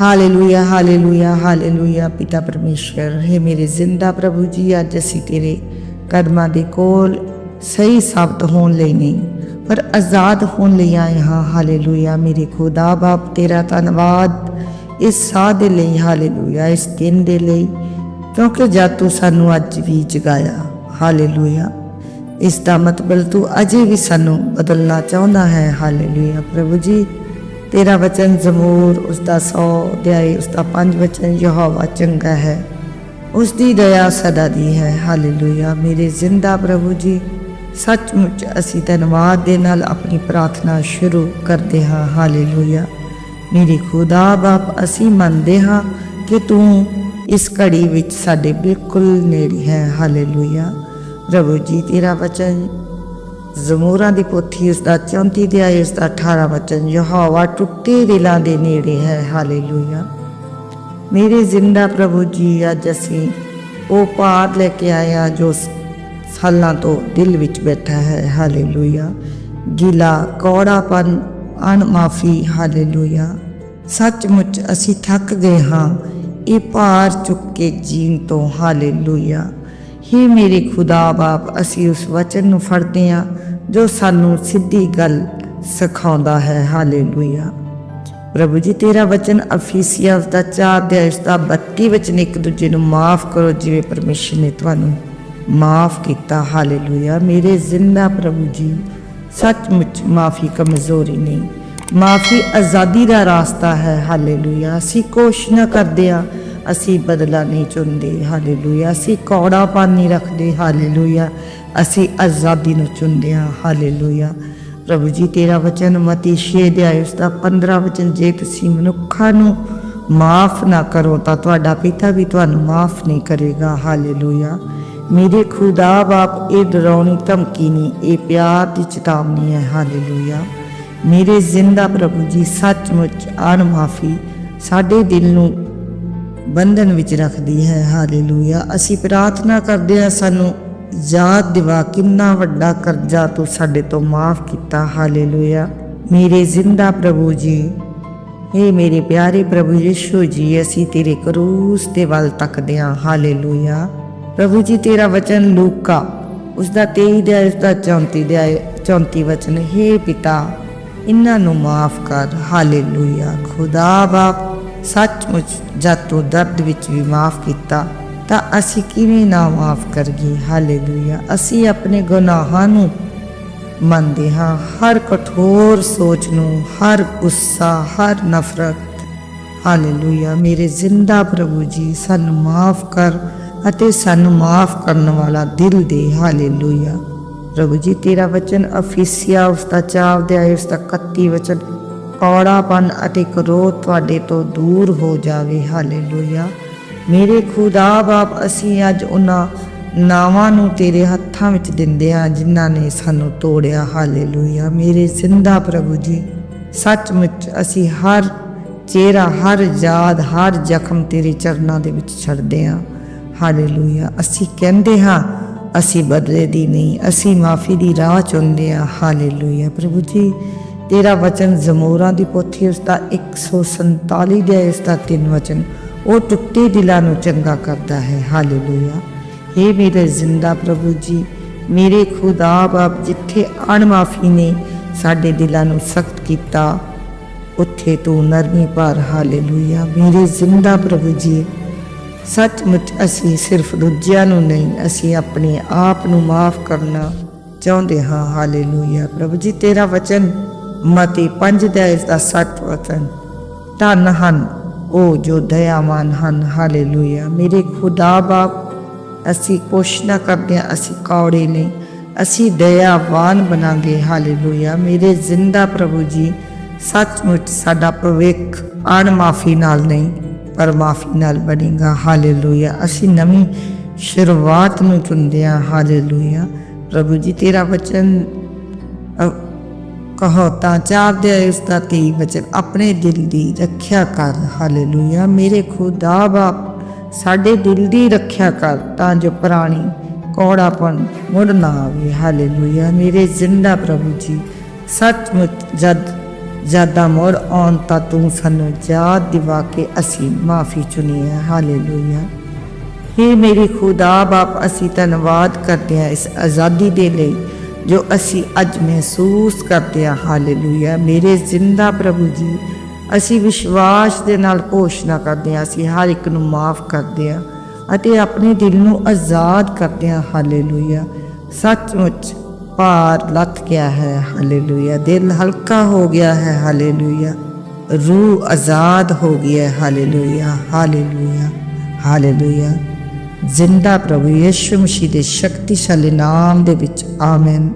Hallelujah hallelujah hallelujah ਪਿਤਾ ਪਰਮੇਸ਼ਰ ਹੈ ਮੇਰੇ ਜ਼ਿੰਦਾ ਪ੍ਰਭੂ ਜੀ, ਅੱਜ ਅਸੀਂ ਤੇਰੇ ਕਦਮਾਂ ਦੇ ਕੋਲ ਸਹੀ ਸਾਬਤ ਹੋਣ ਲਈ ਨਹੀਂ, ਪਰ ਆਜ਼ਾਦ ਹੋਣ ਲਈ ਆਏ ਹਾਂ। ਹਾਲੇਲੂਇਆ ਮੇਰੇ ਖੁਦਾ ਬਾਪ, ਤੇਰਾ ਧੰਨਵਾਦ ਇਸ ਸਾਹ ਦੇ ਲਈ। ਹਾਲੇਲੂਇਆ ਇਸ ਦਿਨ ਦੇ ਲਈ, ਕਿਉਂਕਿ ਜਦ ਤੂੰ ਸਾਨੂੰ ਅੱਜ ਵੀ ਜਗਾਇਆ। ਹਾਲੇਲੂਇਆ ਇਸ ਦਾ ਮਤਲਬ ਤੂੰ ਅਜੇ ਵੀ ਸਾਨੂੰ ਬਦਲਣਾ ਚਾਹੁੰਦਾ ਹੈ। ਹਾਲੇਲੂਇਆ ਪ੍ਰਭੂ ਜੀ ਤੇਰਾ ਵਚਨ ਜ਼ਮੂਰ ਉਸ ਦਾ 100 ਅਧਿਆਇ ਉਸ ਦਾ ਪੰਜ ਵਚਨ ਯਹੋਵਾ ਚੰਗਾ ਹੈ। ਉਸ ਦੀ ਦਇਆ ਸਦਾ ਦੀ ਹੈ। ਹਾਲੇਲੂਇਆ। ਮੇਰੇ ਜ਼ਿੰਦਾ ਪ੍ਰਭੂ ਜੀ, ਸੱਚਮੁੱਚ ਅਸੀਂ ਧੰਨਵਾਦ ਦੇ ਨਾਲ ਆਪਣੀ ਪ੍ਰਾਰਥਨਾ ਸ਼ੁਰੂ ਕਰਦੇ ਹਾਂ। ਹਾਲੇਲੂਇਆ। ਮੇਰੇ ਖੁਦਾ ਬਾਪ, ਅਸੀਂ ਮੰਨਦੇ ਹਾਂ ਕਿ ਤੂੰ ਇਸ ਘੜੀ ਵਿੱਚ ਸਾਡੇ ਬਿਲਕੁਲ ਨੇੜੇ ਹੈ। ਹਾਲੇਲੂਇਆ। ਪ੍ਰਭੂ ਜੀ, ਤੇਰਾ ਵਚਨ ਜ਼ਮੂਰਾਂ ਦੀ ਪੋਥੀ ਉਸ ਦਾ 34 ਅਧਿਆਇ ਉਸ ਦਾ 18 ਵਚਨ, ਯਹੋਵਾ ਟੁੱਟੇ ਦਿਲਾਂ ਦੇ ਨੇੜੇ ਹੈ, ਹਾਲੇਲੂਇਆ। ਮੇਰੇ ਜ਼ਿੰਦਾ ਪ੍ਰਭੂ ਜੀ, ਅੱਜ ਅਸੀਂ ਉਹ ਪਾਰ ਲੈ ਕੇ ਆਇਆ ਜੋ ਸਾਲਾਂ ਤੋਂ ਦਿਲ ਵਿੱਚ ਬੈਠਾ ਹੈ, ਹਾਲੇਲੂਇਆ। ਗਿਲਾ, ਕੌੜਾਪਨ, ਅਣਮਾਫੀ, ਹਾਲੇਲੂਇਆ। ਸੱਚਮੁੱਚ ਅਸੀਂ ਥੱਕ ਗਏ ਹਾਂ, ਇਹ ਭਾਰ ਚੁੱਕ ਕੇ ਜੀਣ ਤੋਂ, ਹਾਲੇਲੂਇਆ। ਹੀ ਮੇਰੇ ਖੁਦਾ ਬਾਪ, ਅਸੀਂ ਉਸ ਵਚਨ ਨੂੰ ਫੜਦੇ ਹਾਂ ਜੋ ਸਾਨੂੰ ਸਿੱਧੀ ਗੱਲ ਸਿਖਾਉਂਦਾ ਹੈ। ਹਾਲੇਲੂਇਆ। ਪ੍ਰਭੂ ਜੀ, ਤੇਰਾ ਵਚਨ ਅਫੀਸੀਆ ਉਸ ਦਾ 4 ਅਧਿਆਇ ਉਸ 32 ਵਚਨ ਇੱਕ ਦੂਜੇ ਨੂੰ ਮਾਫ ਕਰੋ, ਜਿਵੇਂ ਪਰਮੇਸ਼ਰ ਨੇ ਤੁਹਾਨੂੰ ਮਾਫ ਕੀਤਾ। ਹਾਲੇਲੂਇਆ। ਮੇਰੇ ਜ਼ਿੰਦਾ ਪ੍ਰਭੂ ਜੀ, ਸੱਚਮੁੱਚ ਮਾਫੀ ਕਮਜ਼ੋਰੀ ਨਹੀਂ। ਮਾਫੀ ਆਜ਼ਾਦੀ ਦਾ ਰਾਸਤਾ ਹੈ। ਹਾਲੇਲੂਇਆ। ਅਸੀਂ ਕੋਸ਼ਿਸ਼ ਨਾ ਕਰਦੇ ਆ ਅਸੀਂ ਬਦਲਾ ਨਹੀਂ ਚੁਣਦੇ। ਹਾਲੇਲੂਇਆ। ਅਸੀਂ ਕੌੜਾਪਨ ਨਹੀਂ ਰੱਖਦੇ। ਹਾਲੇਲੂਇਆ। ਅਸੀਂ ਆਜ਼ਾਦੀ ਨੂੰ ਚੁਣਦੇ ਹਾਂ। ਹਾਲੇਲੂਇਆ। ਪ੍ਰਭੂ ਜੀ, ਤੇਰਾ ਵਚਨ ਮਤੀ 6 ਦੇ ਉਸ ਦਾ 15 ਵਚਨ, ਜੇ ਤੁਸੀਂ ਮਨੁੱਖਾਂ ਨੂੰ ਮਾਫ ਨਾ ਕਰੋ, ਤਾਂ ਤੁਹਾਡਾ ਪਿਤਾ ਵੀ ਤੁਹਾਨੂੰ ਮਾਫ ਨਹੀਂ ਕਰੇਗਾ। ਹਾਲੇਲੂਇਆ। ਮੇਰੇ ਖੁਦਾ ਬਾਪ, ਇਹ ਡਰਾਉਣੀ ਧਮਕੀ ਨਹੀਂ, ਇਹ ਪਿਆਰ ਦੀ ਚੇਤਾਵਨੀ ਹੈ। ਹਾਲੇਲੂਇਆ। ਮੇਰੇ ਜ਼ਿੰਦਾ ਪ੍ਰਭੂ ਜੀ, ਸੱਚਮੁੱਚ ਅਣਮਾਫ਼ੀ ਸਾਡੇ ਦਿਲ ਨੂੰ ਬੰਧਨ ਵਿੱਚ ਰੱਖਦੀ ਹੈ। ਹਾਲੇਲੂਇਆ। ਅਸੀਂ ਪ੍ਰਾਰਥਨਾ ਕਰਦੇ ਹਾਂ, ਸਾਨੂੰ ਯਾਦ ਦਿਵਾ ਕਿੰਨਾ ਵੱਡਾ ਕਰਜ਼ਾ ਤੂੰ ਸਾਡੇ ਤੋਂ ਮਾਫ ਕੀਤਾ, ਹਾਲੇਲੂਇਆ। ਮੇਰੇ ਜ਼ਿੰਦਾ ਪ੍ਰਭੂ ਜੀ ਏ ਮੇਰੇ ਪਿਆਰੇ ਪ੍ਰਭੂ ਯਿਸੂ ਜੀ, ਅਸੀਂ ਤੇਰੇ ਕਰੂਸ ਦੇ ਵੱਲ ਤੱਕਦੇ ਹਾਂ, ਹਾਲੇਲੂਇਆ। ਪ੍ਰਭੂ ਜੀ, ਤੇਰਾ ਵਚਨ ਲੂਕਾ ਉਸ ਦਾ 23 ਦੇ ਉਸ ਦਾ 34 ਦੇ 34 ਵਚਨ, ਹੈ ਪਿਤਾ, ਇਹਨਾਂ ਨੂੰ ਮਾਫ ਕਰ, ਹਾਲੇਲੂਇਆ। ਖੁਦਾ ਬਾਪ, ਸੱਚਮੁੱਚ ਜਦ ਤੂੰ ਦਰਦ ਵਿੱਚ ਵੀ ਮਾਫ ਕੀਤਾ। ਤਾਂ ਅਸੀਂ ਕਿਵੇਂ ਨਾ ਮਾਫ ਕਰਗੀ? ਹਾਲੇਲੂਇਆ। ਅਸੀਂ ਆਪਣੇ ਗੁਨਾਹਾਂ ਨੂੰ ਮੰਨਦੇ ਹਾਂ। ਹਰ ਕਠੋਰ ਸੋਚ ਨੂੰ, ਹਰ ਗੁੱਸਾ, ਹਰ ਨਫ਼ਰਤ। ਹਾਲੇਲੂਇਆ। ਮੇਰੇ ਜ਼ਿੰਦਾ ਪ੍ਰਭੂ ਜੀ, ਸਾਨੂੰ ਮਾਫ ਕਰ ਅਤੇ ਸਾਨੂੰ ਮਾਫ ਕਰਨ ਵਾਲਾ ਦਿਲ ਦੇ। ਹਾਲੇਲੂਇਆ। ਪ੍ਰਭੂ ਜੀ, ਤੇਰਾ ਵਚਨ ਅਫੀਸੀਆ, ਉਸ ਦਾ ਚਾਵ ਦੇ ਆਏ ਉਸ ਦਾ 31 ਵਚਨ ਕੌੜਾਪਨ ਅਤੇ ਕ੍ਰੋਧ ਤੁਹਾਡੇ ਤੋਂ ਦੂਰ ਹੋ ਜਾਵੇ। ਹਾਲੇਲੂਇਆ। ਮੇਰੇ ਖੁਦਾ ਬਾਪ, ਅਸੀਂ ਅੱਜ ਉਹਨਾਂ ਨਾਵਾਂ ਨੂੰ ਤੇਰੇ ਹੱਥਾਂ ਵਿੱਚ ਦਿੰਦੇ ਹਾਂ, ਜਿਨ੍ਹਾਂ ਨੇ ਸਾਨੂੰ ਤੋੜਿਆ। ਹਾਲੇਲੂਇਆ। ਮੇਰੇ ਜ਼ਿੰਦਾ ਪ੍ਰਭੂ ਜੀ, ਸੱਚਮੁੱਚ ਅਸੀਂ ਹਰ ਚਿਹਰਾ, ਹਰ ਯਾਦ, ਹਰ ਜ਼ਖਮ ਤੇਰੇ ਚਰਨਾਂ ਦੇ ਵਿੱਚ ਛੱਡਦੇ ਹਾਂ। ਹਾਲੇਲੂਇਆ। ਅਸੀਂ ਕਹਿੰਦੇ ਹਾਂ, ਅਸੀਂ ਬਦਲੇ ਦੀ ਨਹੀਂ, ਅਸੀਂ ਮਾਫੀ ਦੀ ਰਾਹ ਚੁਣਦੇ ਹਾਂ। ਹਾਲੇਲੂਇਆ। ਪ੍ਰਭੂ ਜੀ, ਤੇਰਾ ਵਚਨ ਜ਼ਮੂਰਾਂ ਦੀ ਪੋਥੀ ਉਸ ਦਾ 147 ਦੇ ਇਸ ਦਾ ਤਿੰਨ ਵਚਨ। ਉਹ ਟੁੱਟੇ ਦਿਲਾਂ ਨੂੰ ਚੰਗਾ ਕਰਦਾ ਹੈ। ਹਾਲੇਲੂਇਆ। हे ਮੇਰੇ ਜ਼ਿੰਦਾ ਪ੍ਰਭੂ ਜੀ, ਮੇਰੇ ਖੁਦਾ ਬਾਪ ਜਿੱਥੇ ਅਣਮਾਫੀ ਨੇ ਸਾਡੇ ਦਿਲਾਂ ਨੂੰ ਸਖਤ ਕੀਤਾ, ਉੱਥੇ ਤੂੰ ਨਰਮੀ ਭਰ ਹਾਲੇਲੂਇਆ। ਮੇਰੇ ਜ਼ਿੰਦਾ ਪ੍ਰਭੂ ਜੀ, ਸੱਚਮੁੱਚ ਅਸੀਂ ਸਿਰਫ ਦੂਜਿਆਂ ਨੂੰ ਨਹੀਂ, ਅਸੀਂ ਆਪਣੇ ਆਪ ਨੂੰ ਮਾਫ ਕਰਨਾ ਚਾਹੁੰਦੇ ਹਾਂ। ਹਾਲੇਲੂਇਆ। ਪ੍ਰਭੂ ਜੀ, ਤੇਰਾ ਵਚਨ ਮਤੀ 5 ਦਾ ਇਸ ਦਾ 60 ਵਚਨ। ਧੰਨ ਹਨ। ਉਹ ਜੋ ਦਇਆਵਾਨ ਹਨ, ਹਾਲੇਲੂਇਆ। ਮੇਰੇ ਖੁਦਾ ਬਾਪ, ਅਸੀਂ ਕੋਸ਼ਿਸ਼ ਨਾ ਕਰਦੇ ਹਾਂ, ਅਸੀਂ ਕੌੜੇ ਨਹੀਂ, ਅਸੀਂ ਦਇਆਵਾਨ ਬਣਾਂਗੇ, ਹਾਲੇਲੂਇਆ। ਮੇਰੇ ਜ਼ਿੰਦਾ ਪ੍ਰਭੂ ਜੀ, ਸੱਚਮੁੱਚ ਸਾਡਾ ਭਵਿੱਖ ਅਣਮਾਫੀ ਨਾਲ ਨਹੀਂ, ਪਰ ਮਾਫੀ ਨਾਲ ਬਣੇਗਾ, ਹਾਲੇਲੂਇਆ। ਅਸੀਂ ਨਵੀਂ ਸ਼ੁਰੂਆਤ ਨੂੰ ਚੁਣਦੇ ਹਾਂ, ਹਾਲੇਲੂਇਆ। ਪ੍ਰਭੂ ਜੀ, ਤੇਰਾ ਵਚਨ ਅ, ਕਹੋ ਤਾਂ ਚਾਰ ਦੇ ਇਸ ਦਾ ਤੇਈ ਵਚਨ ਆਪਣੇ ਦਿਲ ਦੀ ਰੱਖਿਆ ਕਰ। ਹਾਲੇਲੂਇਆ। ਮੇਰੇ ਖੁਦਾ ਬਾਪ ਸਾਡੇ ਦਿਲ ਦੀ ਰੱਖਿਆ ਕਰ ਤਾਂ ਜੋ ਪੁਰਾਣੀ ਕੋੜਾਪਨ ਮੁੜ ਨਾ ਆਵੇ। ਹਾਲੇਲੂਇਆ। ਮੇਰੇ ਜ਼ਿੰਦਾ ਪ੍ਰਭੂ ਜੀ ਸੱਚਮੁੱਚ ਜਦ ਜ਼ਿਆਦਾ ਮੋੜ ਆਉਣ ਤਾਂ ਤੂੰ ਸਾਨੂੰ ਯਾਦ ਦਿਵਾ ਕੇ ਅਸੀਂ ਮਾਫੀ ਚੁਣੀ ਹੈ ਹਾਲੇਲੂਇਆ। हे ਮੇਰੀ ਖੁਦਾ ਬਾਪ ਅਸੀਂ ਧੰਨਵਾਦ ਕਰਦੇ ਹਾਂ ਇਸ ਆਜ਼ਾਦੀ ਦੇ ਲਈ। ਜੋ ਅਸੀਂ ਅੱਜ ਮਹਿਸੂਸ ਕਰਦੇ ਹਾਂ, ਹਾਲੇਲੂਇਆ, ਮੇਰੇ ਜ਼ਿੰਦਾ ਪ੍ਰਭੂ ਜੀ, ਅਸੀਂ ਵਿਸ਼ਵਾਸ ਦੇ ਨਾਲ ਘੋਸ਼ਣਾ ਕਰਦੇ ਹਾਂ, ਅਸੀਂ ਹਰ ਇੱਕ ਨੂੰ ਮਾਫ ਕਰਦੇ ਹਾਂ ਅਤੇ ਆਪਣੇ ਦਿਲ ਨੂੰ ਆਜ਼ਾਦ ਕਰਦੇ ਹਾਂ, ਹਾਲੇਲੂਇਆ। ਸੱਚਮੁੱਚ ਭਾਰ ਲੱਥ ਗਿਆ ਹੈ, ਹਾਲੇਲੂਇਆ। ਦਿਲ ਹਲਕਾ ਹੋ ਗਿਆ ਹੈ, ਹਾਲੇਲੂਇਆ। ਰੂਹ ਆਜ਼ਾਦ ਹੋ ਗਈ ਹੈ, ਹਾਲੇਲੂਇਆ ਹਾਲੇਲੂਇਆ ਹਾਲੇਲੂਇਆ। ਜ਼ਿੰਦਾ ਪ੍ਰਭੂ ਯਿਸੂ ਮਸੀਹ ਦੇ ਸ਼ਕਤੀਸ਼ਾਲੀ ਨਾਮ ਦੇ ਵਿੱਚ ਆਮੀਨ।